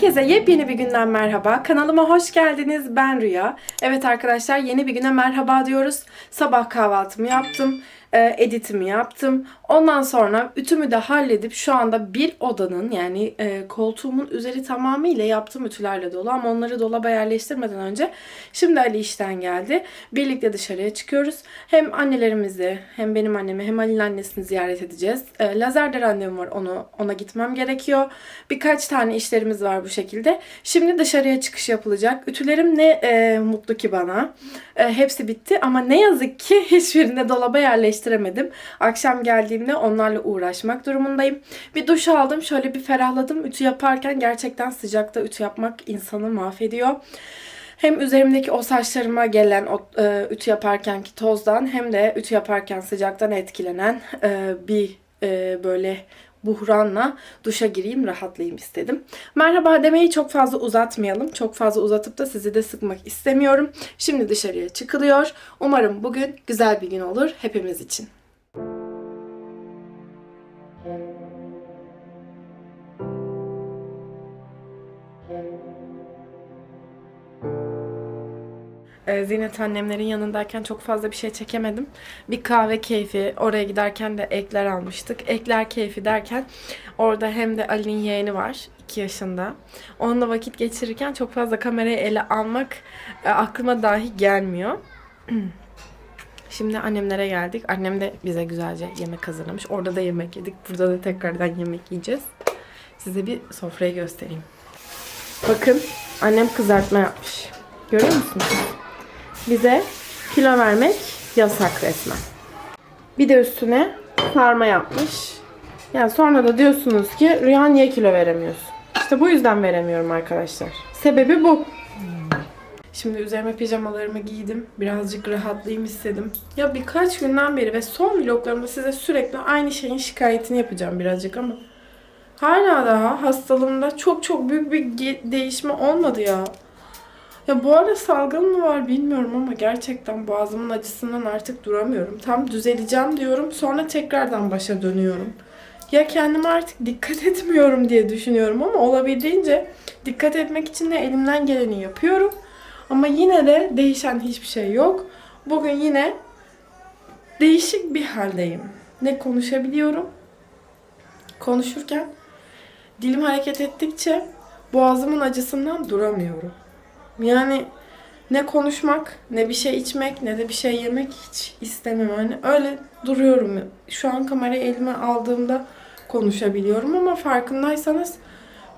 Herkese yepyeni bir günden merhaba. Kanalıma hoş geldiniz. Ben Rüya. Evet arkadaşlar yeni bir güne merhaba diyoruz. Sabah kahvaltımı yaptım. E, editimi yaptım. Ondan sonra ütümü de halledip şu anda bir odanın yani e, koltuğumun üzeri tamamıyla yaptığım ütülerle dolu ama onları dolaba yerleştirmeden önce şimdi Ali işten geldi. Birlikte dışarıya çıkıyoruz. Hem annelerimizi hem benim annemi hem Ali'nin annesini ziyaret edeceğiz. E, lazerde randevum var onu ona gitmem gerekiyor. Birkaç tane işlerimiz var bu şekilde. Şimdi dışarıya çıkış yapılacak. Ütülerim ne e, mutlu ki bana. E, hepsi bitti ama ne yazık ki hiçbirini de dolaba yerleştiremedim. Akşam geldiğimde onlarla uğraşmak durumundayım. Bir duş aldım. Şöyle bir ferahladım. Ütü yaparken gerçekten sıcakta ütü yapmak insanı mahvediyor. Hem üzerimdeki o saçlarıma gelen o e, ütü yaparkenki tozdan hem de ütü yaparken sıcaktan etkilenen e, bir e, böyle buhranla duşa gireyim, rahatlayayım istedim. Merhaba demeyi çok fazla uzatmayalım. Çok fazla uzatıp da sizi de sıkmak istemiyorum. Şimdi dışarıya çıkılıyor. Umarım bugün güzel bir gün olur hepimiz için. Ee, Zinet annemlerin yanındayken çok fazla bir şey çekemedim. Bir kahve keyfi, oraya giderken de ekler almıştık. Ekler keyfi derken orada hem de Ali'nin yeğeni var 2 yaşında. Onunla vakit geçirirken çok fazla kamerayı ele almak e, aklıma dahi gelmiyor. Şimdi annemlere geldik. Annem de bize güzelce yemek hazırlamış. Orada da yemek yedik. Burada da tekrardan yemek yiyeceğiz. Size bir sofrayı göstereyim. Bakın annem kızartma yapmış. Görüyor musunuz? Bize kilo vermek yasak resmen. Bir de üstüne sarma yapmış. Yani sonra da diyorsunuz ki Rüya niye kilo veremiyorsun? İşte bu yüzden veremiyorum arkadaşlar. Sebebi bu. Şimdi üzerime pijamalarımı giydim. Birazcık rahatlayayım istedim. Ya birkaç günden beri ve son vloglarımda size sürekli aynı şeyin şikayetini yapacağım birazcık ama hala daha hastalığımda çok çok büyük bir değişme olmadı ya. Ya bu arada salgın mı var bilmiyorum ama gerçekten boğazımın acısından artık duramıyorum. Tam düzeleceğim diyorum sonra tekrardan başa dönüyorum. Ya kendime artık dikkat etmiyorum diye düşünüyorum ama olabildiğince dikkat etmek için de elimden geleni yapıyorum. Ama yine de değişen hiçbir şey yok. Bugün yine değişik bir haldeyim. Ne konuşabiliyorum? Konuşurken dilim hareket ettikçe boğazımın acısından duramıyorum. Yani ne konuşmak, ne bir şey içmek, ne de bir şey yemek hiç istemem. Hani öyle duruyorum. Şu an kamerayı elime aldığımda konuşabiliyorum ama farkındaysanız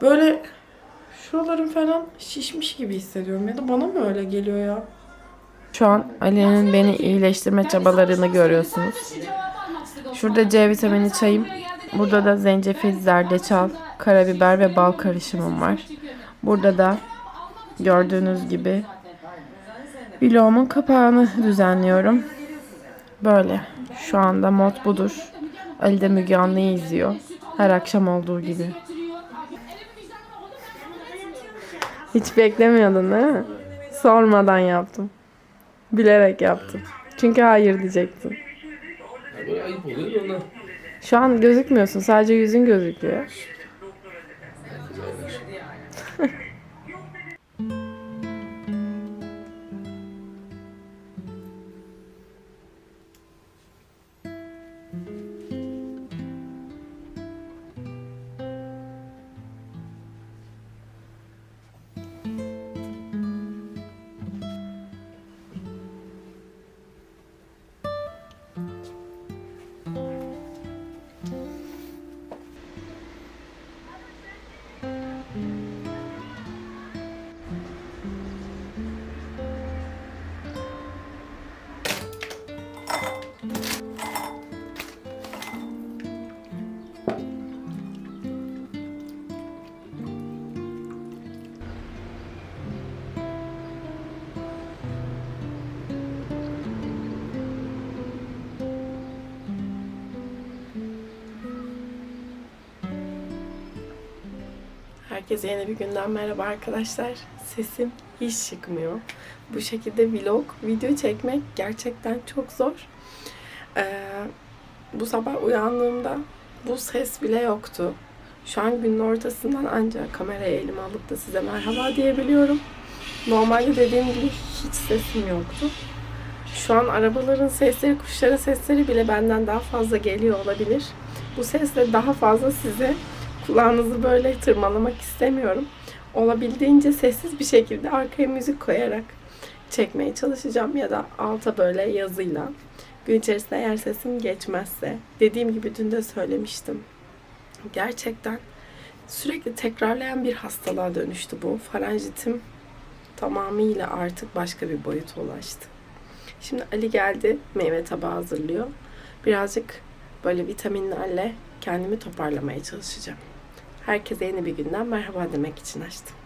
böyle şuralarım falan şişmiş gibi hissediyorum. Ya da bana mı öyle geliyor ya? Şu an Ali'nin beni iyileştirme çabalarını görüyorsunuz. Şurada C vitamini çayım. Burada da zencefil, zerdeçal, karabiber ve bal karışımım var. Burada da Gördüğünüz gibi vlogumun kapağını düzenliyorum. Böyle. Şu anda mod budur. Ali de Müge Anlı'yı izliyor. Her akşam olduğu gibi. Hiç beklemiyordun değil mi? Sormadan yaptım. Bilerek yaptım. Çünkü hayır diyecektin. Şu an gözükmüyorsun. Sadece yüzün gözüküyor. Herkese yeni bir günden merhaba arkadaşlar. Sesim hiç çıkmıyor. Bu şekilde vlog, video çekmek gerçekten çok zor. Ee, bu sabah uyandığımda bu ses bile yoktu. Şu an günün ortasından ancak kamerayı elime alıp da size merhaba diyebiliyorum. Normalde dediğim gibi hiç sesim yoktu. Şu an arabaların sesleri, kuşların sesleri bile benden daha fazla geliyor olabilir. Bu sesle daha fazla size kulağınızı böyle tırmalamak istemiyorum. Olabildiğince sessiz bir şekilde arkaya müzik koyarak çekmeye çalışacağım ya da alta böyle yazıyla. Gün içerisinde eğer sesim geçmezse, dediğim gibi dün de söylemiştim. Gerçekten sürekli tekrarlayan bir hastalığa dönüştü bu. Faranjitim tamamıyla artık başka bir boyuta ulaştı. Şimdi Ali geldi, meyve tabağı hazırlıyor. Birazcık böyle vitaminlerle kendimi toparlamaya çalışacağım. Herkese yeni bir günden merhaba demek için açtım.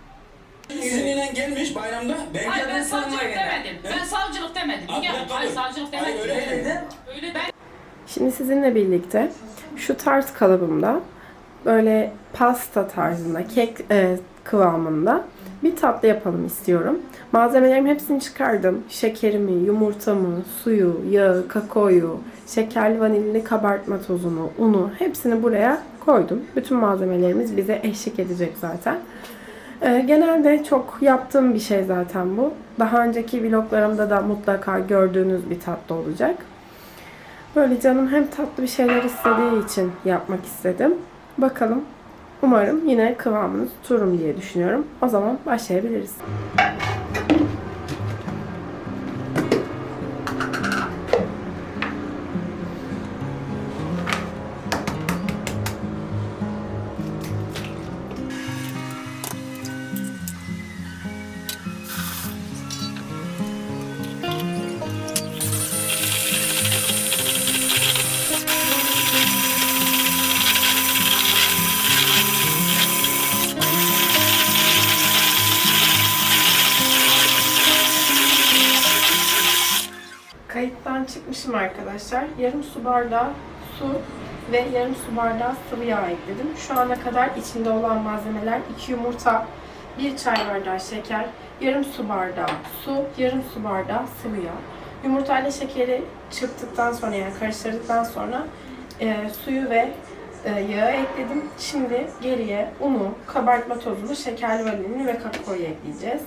İzniyle gelmiş bayramda. Ben Hayır ben savcılık demedim. Ben savcılık demedim. Abi, Ya, hayır savcılık Hayır, demedim. öyle dedim. Öyle ben Şimdi sizinle birlikte şu tart kalıbımda böyle pasta tarzında, kek e, kıvamında bir tatlı yapalım istiyorum. Malzemelerimin hepsini çıkardım. Şekerimi, yumurtamı, suyu, yağı, kakaoyu, şekerli vanilli kabartma tozunu, unu hepsini buraya koydum. Bütün malzemelerimiz bize eşlik edecek zaten. E, genelde çok yaptığım bir şey zaten bu. Daha önceki vloglarımda da mutlaka gördüğünüz bir tatlı olacak. Böyle canım hem tatlı bir şeyler istediği için yapmak istedim. Bakalım. Umarım yine kıvamını tuturum diye düşünüyorum. O zaman başlayabiliriz. Çıkmışım arkadaşlar. Yarım su bardağı su ve yarım su bardağı sıvı yağ ekledim. Şu ana kadar içinde olan malzemeler 2 yumurta, 1 çay bardağı şeker, yarım su bardağı su, yarım su bardağı sıvı yağ. Yumurtayla şekeri çırptıktan sonra yani karıştırdıktan sonra e, suyu ve e, yağı ekledim. Şimdi geriye unu, kabartma tozunu, şekerli vanilini ve kakaoyu ekleyeceğiz.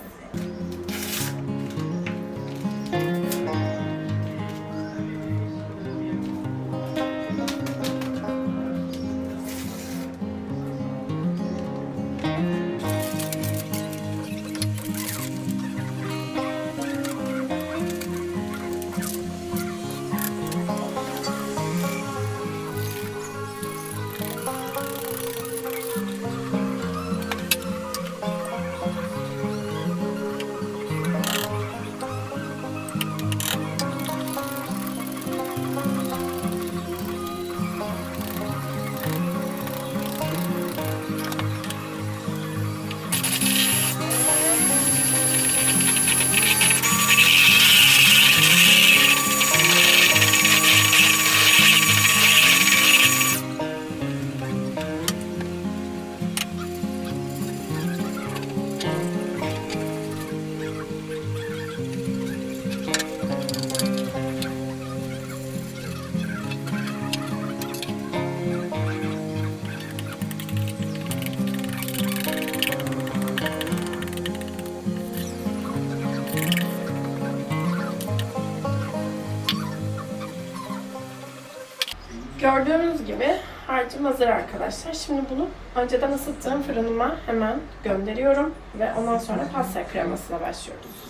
Harcım hazır arkadaşlar. Şimdi bunu önceden ısıttığım fırınıma hemen gönderiyorum ve ondan sonra pasta kremasına başlıyoruz.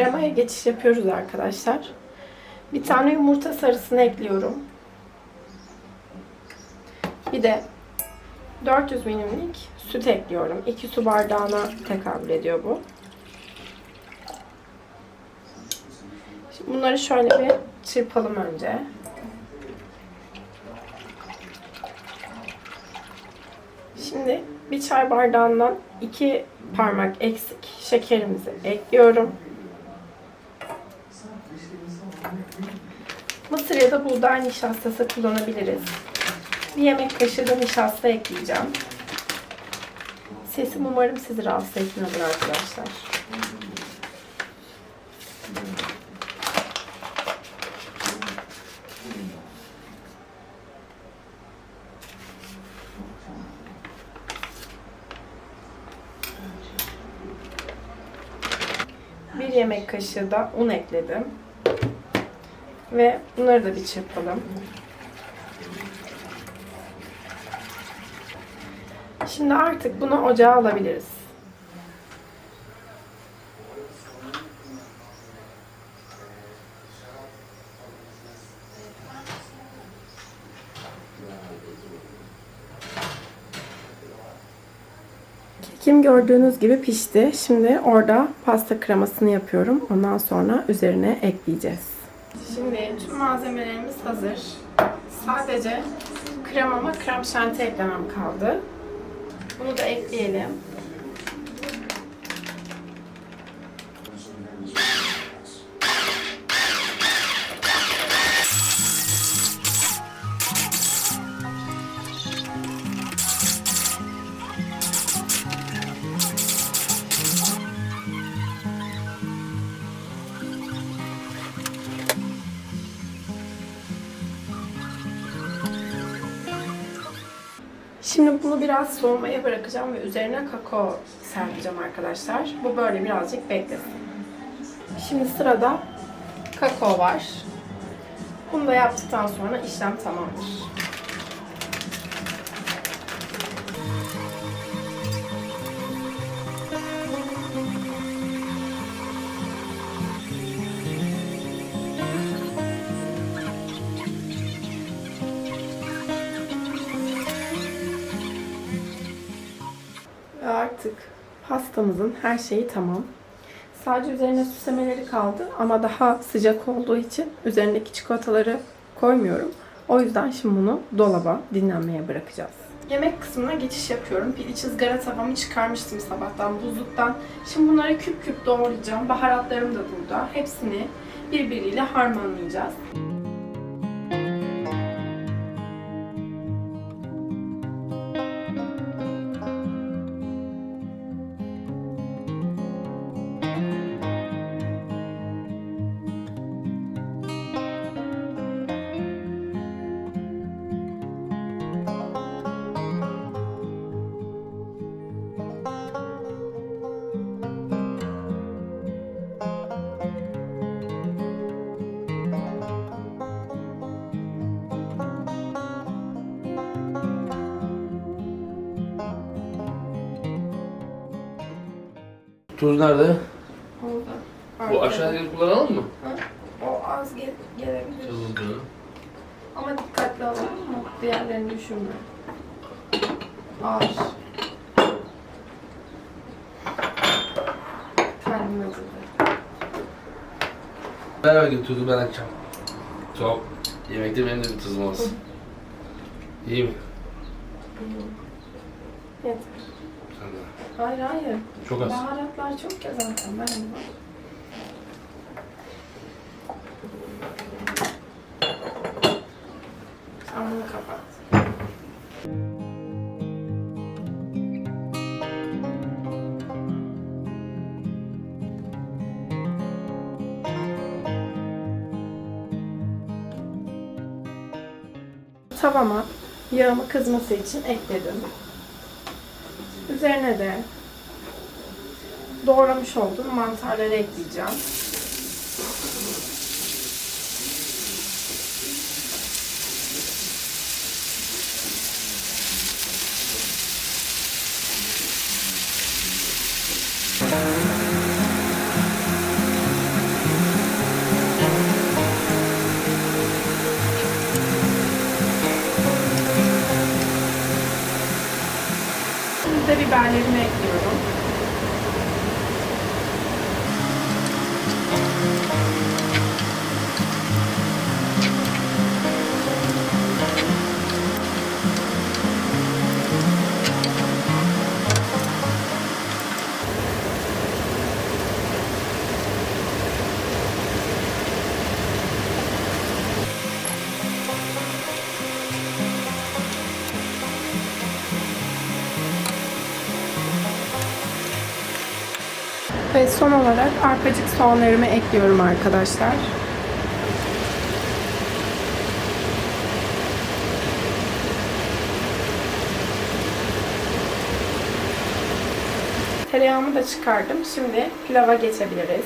Kremaya geçiş yapıyoruz arkadaşlar. Bir tane yumurta sarısını ekliyorum. Bir de 400 milimlik süt ekliyorum. 2 su bardağına tekabül ediyor bu. Şimdi bunları şöyle bir çırpalım önce. Şimdi bir çay bardağından iki parmak eksik şekerimizi ekliyorum. Mısır ya da buğday nişastası kullanabiliriz. Bir yemek kaşığı da nişasta ekleyeceğim. Sesim umarım sizi rahatsız etmiyordur arkadaşlar. Bir yemek kaşığı da un ekledim. Ve bunları da bir çırpalım. Şimdi artık bunu ocağa alabiliriz. Kekim gördüğünüz gibi pişti. Şimdi orada pasta kremasını yapıyorum. Ondan sonra üzerine ekleyeceğiz. Şimdi tüm malzemelerimiz hazır. Sadece kremama krem şanti eklemem kaldı. Bunu da ekleyelim. Soğumaya bırakacağım ve üzerine kakao serpeceğim arkadaşlar. Bu böyle birazcık beklesin. Şimdi sırada kakao var. Bunu da yaptıktan sonra işlem tamamdır. Pastamızın her şeyi tamam. Sadece üzerine süslemeleri kaldı ama daha sıcak olduğu için üzerindeki çikolataları koymuyorum. O yüzden şimdi bunu dolaba dinlenmeye bırakacağız. Yemek kısmına geçiş yapıyorum. Piliç ızgara tavamı çıkarmıştım sabahtan buzluktan. Şimdi bunları küp küp doğrayacağım. Baharatlarım da burada. Hepsini birbiriyle harmanlayacağız. Tuz nerede? Oldu. Bu aşağıdaki kullanalım mı? O az gel gelebilir. Tuzlu. Ama dikkatli olalım mı? Diğerlerini düşürme. Ağır. Kalbim acıdı. Beraber git tuzu ben açacağım. Çok. Yemekte benim de bir tuzum olsun. İyi mi? Yeter. Hayır hayır. Çok az. Baharatlar çok ya zaten. Ben bak. Sen bunu kapat. Tavama yağımı kızması için ekledim. Üzerine de doğramış olduğum mantarları ekleyeceğim. Ve son olarak arpacık soğanlarımı ekliyorum arkadaşlar. Tereyağımı da çıkardım. Şimdi pilava geçebiliriz.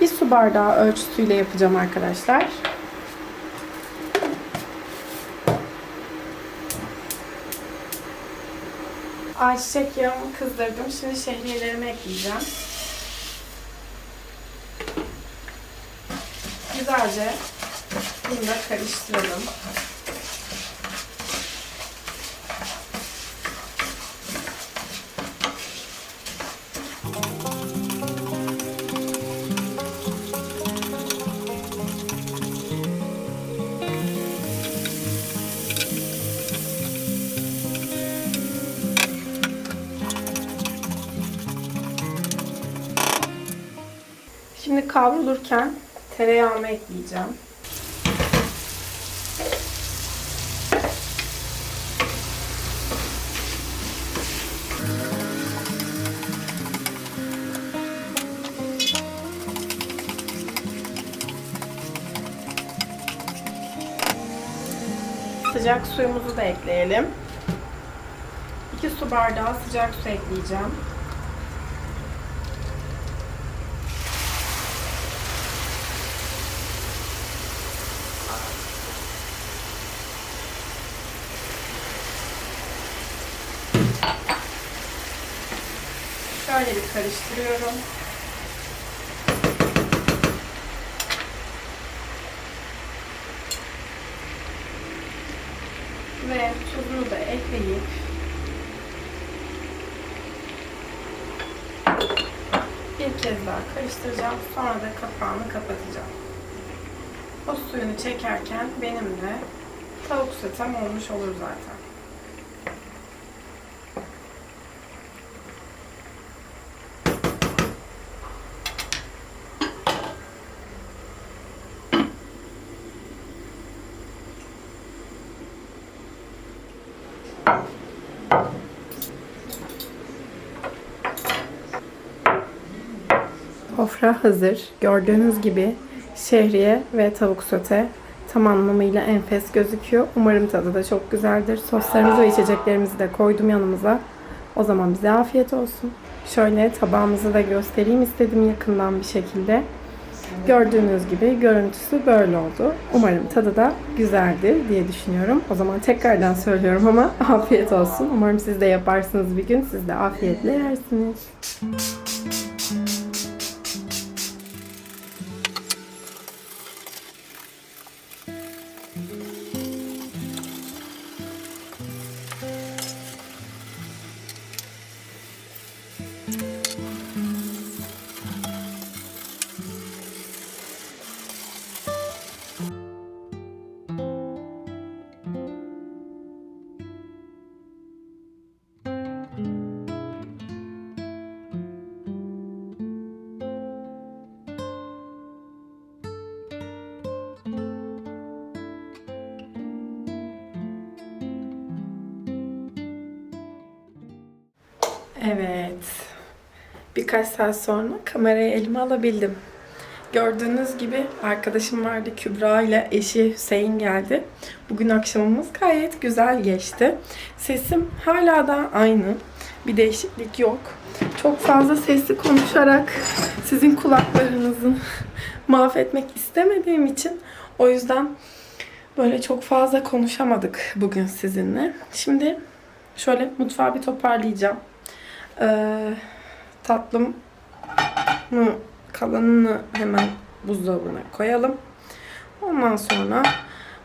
Bir su bardağı ölçüsüyle yapacağım arkadaşlar. Ayçiçek yağımı kızdırdım. Şimdi şehriyelerimi ekleyeceğim. Güzelce bunu da karıştıralım. Kavrulurken tereyağımı ekleyeceğim. Sıcak suyumuzu da ekleyelim. 2 su bardağı sıcak su ekleyeceğim. Şöyle karıştırıyorum. Ve tuzunu da ekleyip bir kez daha karıştıracağım. Sonra da kapağını kapatacağım. O suyunu çekerken benim de tavuk sotem olmuş olur zaten. Sofra hazır. Gördüğünüz gibi şehriye ve tavuk sote tam anlamıyla enfes gözüküyor. Umarım tadı da çok güzeldir. Soslarımızı ve içeceklerimizi de koydum yanımıza. O zaman bize afiyet olsun. Şöyle tabağımızı da göstereyim istedim yakından bir şekilde. Gördüğünüz gibi görüntüsü böyle oldu. Umarım tadı da güzeldir diye düşünüyorum. O zaman tekrardan söylüyorum ama afiyet olsun. Umarım siz de yaparsınız bir gün. Siz de afiyetle yersiniz. Birkaç saat sonra kamerayı elime alabildim. Gördüğünüz gibi arkadaşım vardı Kübra ile eşi Hüseyin geldi. Bugün akşamımız gayet güzel geçti. Sesim hala da aynı. Bir değişiklik yok. Çok fazla sesli konuşarak sizin kulaklarınızı mahvetmek istemediğim için o yüzden böyle çok fazla konuşamadık bugün sizinle. Şimdi şöyle mutfağı bir toparlayacağım. Ee, tatlım kalanını hemen buzdolabına koyalım. Ondan sonra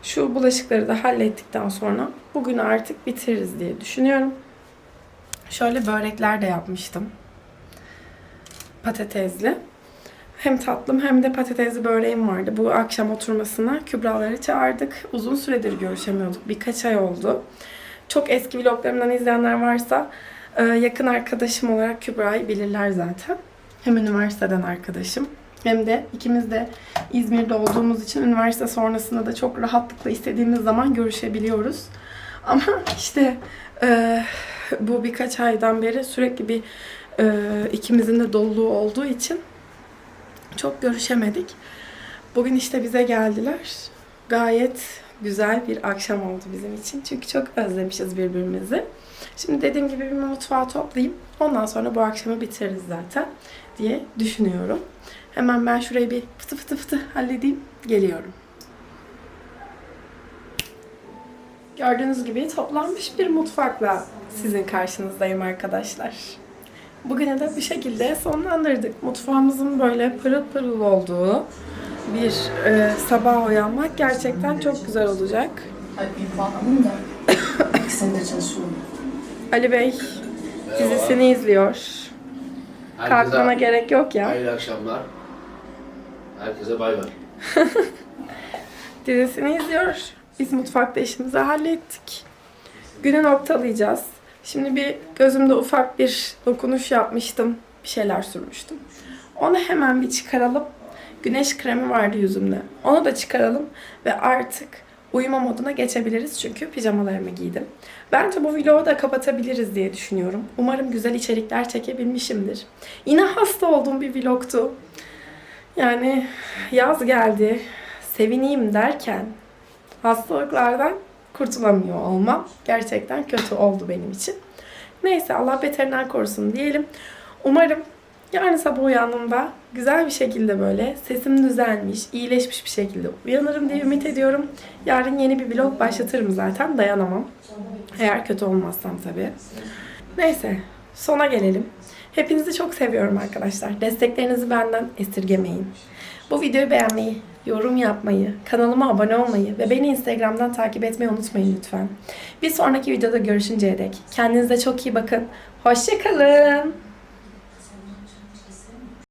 şu bulaşıkları da hallettikten sonra bugün artık bitiririz diye düşünüyorum. Şöyle börekler de yapmıştım. Patatesli. Hem tatlım hem de patatesli böreğim vardı. Bu akşam oturmasına Kübraları çağırdık. Uzun süredir görüşemiyorduk. Birkaç ay oldu. Çok eski vloglarımdan izleyenler varsa e, yakın arkadaşım olarak Kübra'yı bilirler zaten. Hem üniversiteden arkadaşım. Hem de ikimiz de İzmir'de olduğumuz için üniversite sonrasında da çok rahatlıkla istediğimiz zaman görüşebiliyoruz. Ama işte e, bu birkaç aydan beri sürekli bir e, ikimizin de doluluğu olduğu için çok görüşemedik. Bugün işte bize geldiler. Gayet güzel bir akşam oldu bizim için. Çünkü çok özlemişiz birbirimizi. Şimdi dediğim gibi bir mutfağı toplayayım. Ondan sonra bu akşamı bitiririz zaten diye düşünüyorum. Hemen ben şurayı bir fıtı fıtı fıtı halledeyim. Geliyorum. Gördüğünüz gibi toplanmış bir mutfakla sizin karşınızdayım arkadaşlar. Bugüne de bir şekilde sonlandırdık. Mutfağımızın böyle pırıl pırıl olduğu bir e, sabah uyanmak gerçekten çok güzel olacak. Ay bir bağlandım da ekseninde çalışıyorum. Ali Bey dizisini izliyor. Kalkmana gerek yok ya. Hayırlı akşamlar. Herkese bay bay. Dizisini izliyor. Biz mutfakta işimizi hallettik. Günü noktalayacağız. Şimdi bir gözümde ufak bir dokunuş yapmıştım. Bir şeyler sürmüştüm. Onu hemen bir çıkaralım. Güneş kremi vardı yüzümde. Onu da çıkaralım ve artık uyuma moduna geçebiliriz çünkü pijamalarımı giydim. Bence bu vlogu da kapatabiliriz diye düşünüyorum. Umarım güzel içerikler çekebilmişimdir. Yine hasta olduğum bir vlogtu. Yani yaz geldi, sevineyim derken hastalıklardan kurtulamıyor olmam gerçekten kötü oldu benim için. Neyse Allah beterinden korusun diyelim. Umarım yarın sabah uyandığımda güzel bir şekilde böyle sesim düzelmiş, iyileşmiş bir şekilde uyanırım diye ümit ediyorum. Yarın yeni bir vlog başlatırım zaten dayanamam. Eğer kötü olmazsam tabii. Neyse sona gelelim. Hepinizi çok seviyorum arkadaşlar. Desteklerinizi benden esirgemeyin. Bu videoyu beğenmeyi, yorum yapmayı, kanalıma abone olmayı ve beni Instagram'dan takip etmeyi unutmayın lütfen. Bir sonraki videoda görüşünceye dek kendinize çok iyi bakın. Hoşçakalın.